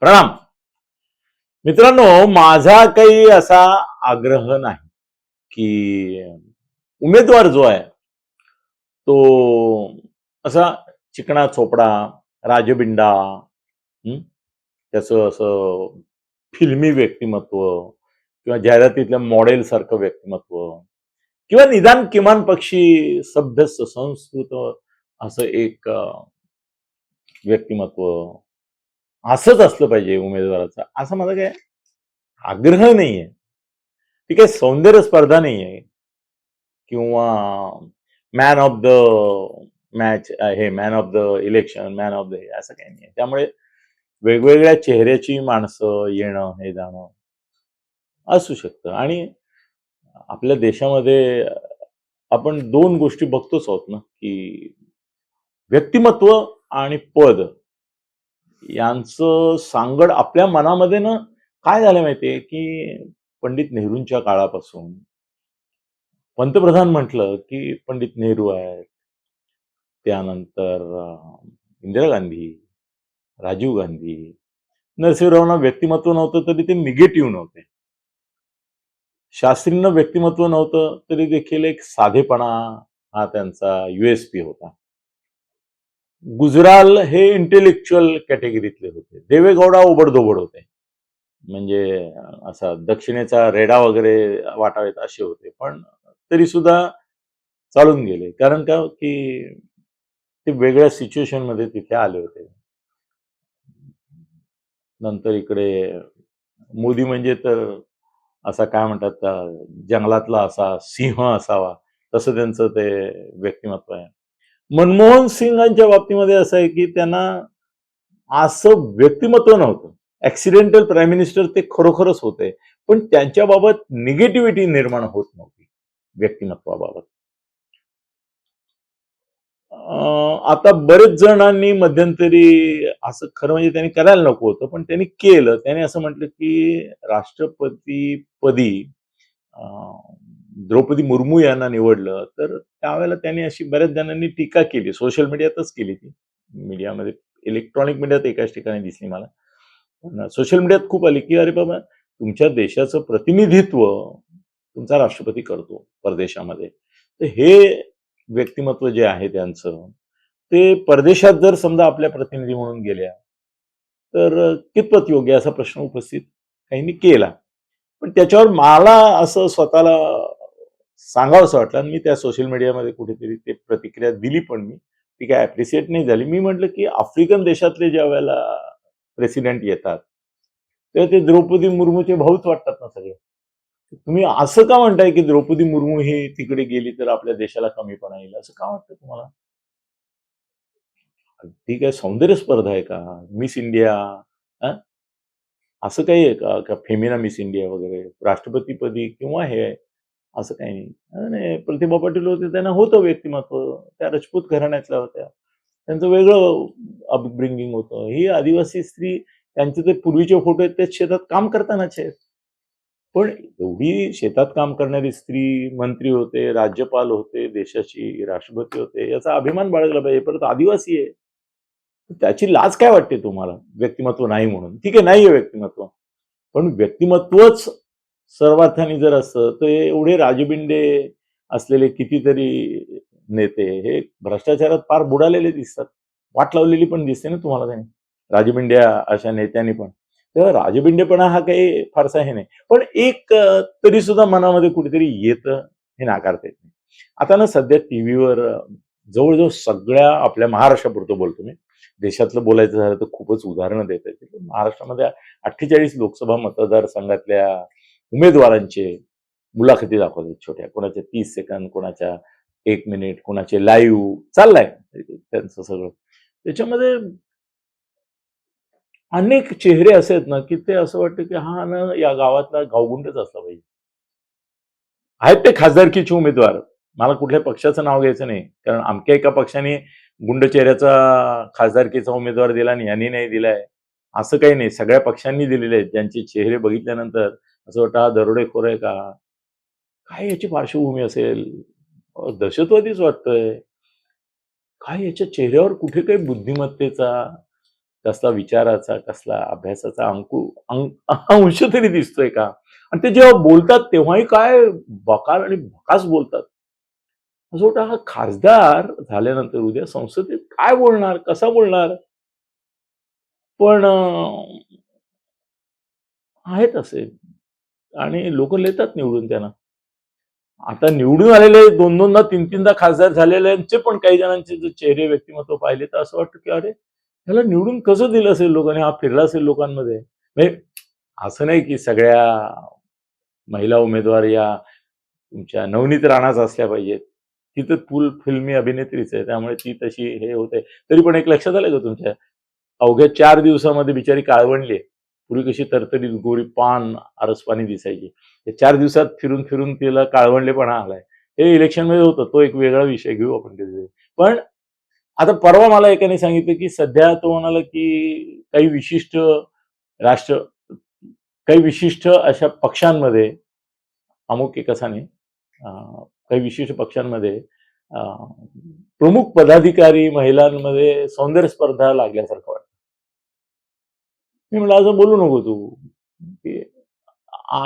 प्रणाम. मित्रांनो माझा काही असा आग्रह नाही की उमेदवार जो आहे तो असा चिकणा चोपडा राजबिंडा त्याचं असं फिल्मी व्यक्तिमत्व किंवा जाहिरातीतल्या मॉडेल सारखं व्यक्तिमत्व किंवा निदान किमान पक्षी सभ्य संस्कृत असं एक व्यक्तिमत्व असंच असलं पाहिजे उमेदवाराचं. असा माझा काय आग्रह नाही आहे ती काही सौंदर्य स्पर्धा नाही आहे किंवा मॅन ऑफ द मॅच हे man of the election man of the हे असं काही नाही त्यामुळे वेगवेगळ्या चेहऱ्याची माणसं येणं हे जाणं असू शकतं. आणि आपल्या देशामध्ये आपण दोन गोष्टी बघतोच आहोत ना की व्यक्तिमत्व आणि पद. यांचं सांगड आपल्या मनामध्ये ना काय झालं माहितीये की पंडित नेहरूंच्या काळापासून पंतप्रधान म्हटलं की पंडित नेहरू आहेत. त्यानंतर इंदिरा गांधी राजीव गांधी. नरसिंहरावांना व्यक्तिमत्व नव्हतं तरी ते निगेटिव्ह नव्हते. शास्त्रींना व्यक्तिमत्व नव्हतं तरी देखील एक साधेपणा हा त्यांचा युएसपी होता. गुजराल हे इंटेलेक्च्युअल कॅटेगरीतले होते. देवेगौडा ओबडधोबड होते. म्हणजे असा दक्षिणेचा रेडा वगैरे वाटावेत असे होते. पण तरी सुद्धा चालून गेले. कारण का की ते वेगळ्या सिच्युएशनमध्ये तिथे आले होते. नंतर इकडे मोदी म्हणजे तर असा काय म्हणतात जंगलातला असा सिंह असावा तसं त्यांचं ते व्यक्तिमत्व आहे. मनमोहन सिंगांच्या बाबतीमध्ये असं आहे की त्यांना असं व्यक्तिमत्व नव्हतं. ऍक्सिडेंटल प्राईम मिनिस्टर ते खरोखरच होते. पण त्यांच्याबाबत निगेटिव्हिटी निर्माण होत नव्हती. व्यक्तिमत्वाबाबत. अं, आता बरेच जणांनी मध्यंतरी असं खरं म्हणजे त्यांनी करायला नको होतं पण त्यांनी केलं. त्यांनी असं म्हटलं की राष्ट्रपती पदी अं, द्रौपदी मुर्मू यांना निवडलं तर त्यावेळेला त्यांनी अशी बऱ्याच जणांनी टीका केली. सोशल मीडियातच केली ती. मीडियामध्ये इलेक्ट्रॉनिक मीडियात एकाच ठिकाणी दिसली मला. सोशल मीडियात खूप आली की अरे बाबा तुमच्या देशाचं प्रतिनिधित्व तुमचा राष्ट्रपती करतो परदेशामध्ये. तर हे व्यक्तिमत्व जे आहे त्यांचं ते परदेशात जर समजा आपल्या प्रतिनिधी म्हणून गेल्या तर कितपत योग्य असा प्रश्न उपस्थित काहींनी केला? पण त्याच्यावर मला असं स्वतःला सांगावं असं वाटलं आणि मी त्या सोशल मीडियामध्ये कुठेतरी ते प्रतिक्रिया दिली पण मी. ती काय ॲप्रिसिएट नाही झाली. मी म्हटलं की आफ्रिकन देशातले ज्या वेळेला प्रेसिडेंट येतात तेव्हा ते द्रौपदी मुर्मूचे भाऊच वाटतात ना सगळे. तुम्ही असं का म्हणताय की द्रौपदी मुर्मू ही तिकडे गेली तर आपल्या देशाला कमीपणा येईल? असं का वाटतं तुम्हाला? ठीक आहे सौंदर्य स्पर्धा आहे का? मिस इंडिया असं काही आहे का? का फेमिना मिस इंडिया वगैरे? राष्ट्रपतीपदी किंवा हे आहे? असं काही नाही. आणि प्रतिभा पाटील होते त्यांना होतं व्यक्तिमत्व. त्या राजपूत घराण्यातल्या होत्या. त्यांचं वेगळं अपब्रिंगिंग होतं. ही आदिवासी स्त्री त्यांचे ते पूर्वीचे फोटो आहेत ते शेतात काम करतानाच आहेत. पण एवढी शेतात काम करणारी स्त्री मंत्री होते राज्यपाल होते देशाची राष्ट्रपती होते याचा अभिमान बाळगला पाहिजे. परत आदिवासी आहे. त्याची लाज काय वाटते तुम्हाला? व्यक्तिमत्व नाही म्हणून. ठीक आहे नाहीये व्यक्तिमत्व. पण व्यक्तिमत्वच सर्वार्थाने जर असतं तर एवढे राजबिंडे असलेले कितीतरी नेते हे भ्रष्टाचारात फार बुडालेले दिसतात. वाट लावलेली पण दिसते ना तुम्हाला त्यांनी. राजबिंड्या अशा नेत्यांनी पण. तेव्हा राजबिंडेपणा हा काही फारसा हे नाही. पण एक तरी सुद्धा मनामध्ये कुठेतरी येतं हे नाकारता येत नाही. आता ना सध्या टीव्हीवर जवळजवळ सगळ्या आपल्या महाराष्ट्रापुरतं बोलतो मी. देशातलं बोलायचं झालं तर खूपच उदाहरणं देता येतील. महाराष्ट्रामध्ये अठ्ठेचाळीस लोकसभा मतदारसंघातल्या उमेदवारांचे मुलाखती दाखवतात छोट्या. कोणाच्या तीस सेकंद कोणाच्या एक मिनिट कोणाचे लाईव्ह चाललाय. त्यांचं सगळं. त्याच्यामध्ये अनेक चेहरे असे आहेत ना की ते असं वाटतं की हा ना या गावातला गावगुंडच असला पाहिजे. आहेत ते खासदारकीचे उमेदवार. मला कुठल्या पक्षाचं नाव घ्यायचं नाही. कारण आमक्या एका पक्षाने गुंड चेहऱ्याचा खासदारकीचा उमेदवार दिला आणि यांनी नाही दिलाय. असं काही नाही. सगळ्या पक्षांनी दिलेले आहेत. ज्यांचे चेहरे बघितल्यानंतर असं वाटतं हा दरोडेखोर आहे का? काय याची पार्श्वभूमी असेल? दहशतवादीच वाटतंय. काय याच्या चेहऱ्यावर कुठे काही बुद्धिमत्तेचा कसला विचाराचा कसला अभ्यासाचा अंकु अंश तरी दिसतोय का? आणि ते जेव्हा बोलतात तेव्हाही काय बकाल आणि भकास बोलतात. असं वाटतं हा खासदार झाल्यानंतर उद्या संसदेत काय बोलणार? कसा बोलणार? पण आहेत असे आणि लोक लेतात निवडून त्यांना. आता निवडून आलेले दोन दोनदा तीन तीनदा खासदार झालेल्यांचे पण काही जणांचे जे चेहरे व्यक्तिमत्व पाहिले तर असं वाटतं की अरे ह्याला निवडून कसं दिलं असेल लोकांनी? हा फिरला असेल लोकांमध्ये. म्हणजे असं नाही की सगळ्या महिला उमेदवार या तुमच्या नवनीत राणाच असल्या पाहिजेत. ती तर फुल फिल्मी अभिनेत्रीच आहे त्यामुळे ती तशी हे होते. तरी पण एक लक्षात आलं का तुमच्या? अवघ्या चार दिवसामध्ये बिचारी काळवणली आहे. पूर्वी कशी तरतडीत गोरी पान आरसपाणी दिसायची. चार दिवसात फिरून फिरून तिला काळवंडलेपणा आलाय. हे इलेक्शनमध्ये होतं तो एक वेगळा विषय घेऊ आपण कधी पण आता परवा मला एकाने सांगितलं की सध्या तो म्हणाला की काही विशिष्ट राष्ट्र काही विशिष्ट अशा पक्षांमध्ये अमुक एक काही विशिष्ट पक्षांमध्ये प्रमुख पदाधिकारी महिलांमध्ये सौंदर्य स्पर्धा लागल्यासारखं वाटतं. मी म्हणलं असं बोलू नको तू. की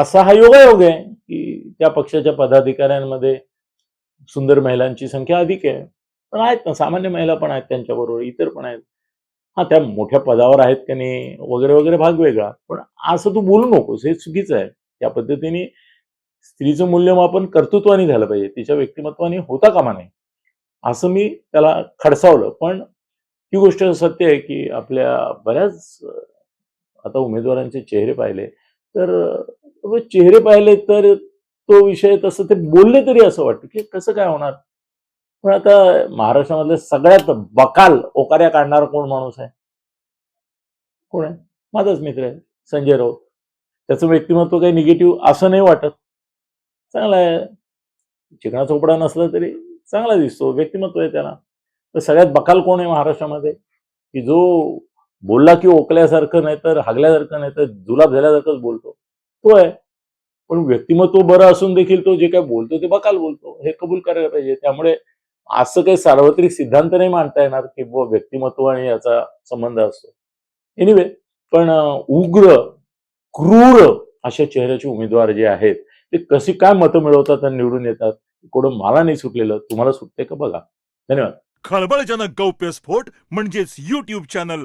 असा हा योगायोग आहे की त्या पक्षाच्या पदाधिकाऱ्यांमध्ये सुंदर महिलांची संख्या अधिक आहे. पण आहेत ना सामान्य महिला पण आहेत त्यांच्याबरोबर इतर पण आहेत. हा त्या मोठ्या पदावर आहेत का नाही वगैरे वगैरे भाग वेगळा. पण असं तू बोलू नकोस हे चुकीचं आहे. त्या पद्धतीने स्त्रीचं मूल्यमापन कर्तृत्वाने झालं पाहिजे तिच्या व्यक्तिमत्वाने होता कामा नये. असं मी त्याला खडसावलं. पण ही गोष्ट सत्य आहे की आपल्या बऱ्याच आता उमेदवारांचे चेहरे पाहिले तर चेहरे पाहिले तर तो विषय तसं ते बोलले तरी असं वाटतं की कसं काय होणार? पण आता महाराष्ट्रामधले सगळ्यात बकाल ओकाऱ्या काढणारा कोण माणूस आहे? कोण आहे? माझाच मित्र आहे संजय राऊत. त्याचं व्यक्तिमत्व काही निगेटिव्ह असं नाही वाटत. चांगला आहे. चिकणा चोपडा नसला तरी चांगला दिसतो व्यक्तिमत्व आहे त्याला. तर सगळ्यात बकाल कोण आहे महाराष्ट्रामध्ये? की जो बोलला की ओकल्यासारखं नाही तर हागल्यासारखं नाही तर जुलाब झाल्यासारखंच बोलतो. तो आहे. पण व्यक्तिमत्व बरं असून देखील तो जे काय बोलतो ते बकाल बोलतो. हे कबूल करायला पाहिजे. त्यामुळे असं काही सार्वत्रिक सिद्धांत नाही मांडता येणार की व्यक्तिमत्व आणि याचा संबंध असतो. एनिवे पण उग्र क्रूर अशा चेहऱ्याचे उमेदवार जे आहेत ते कशी काय मतं मिळवतात आणि निवडून येतात कोण मला नाही सुटलेलं. तुम्हाला सुटते का बघा. धन्यवाद. खळबळजनक गौप्यस्फोट म्हणजेच युट्यूब चॅनल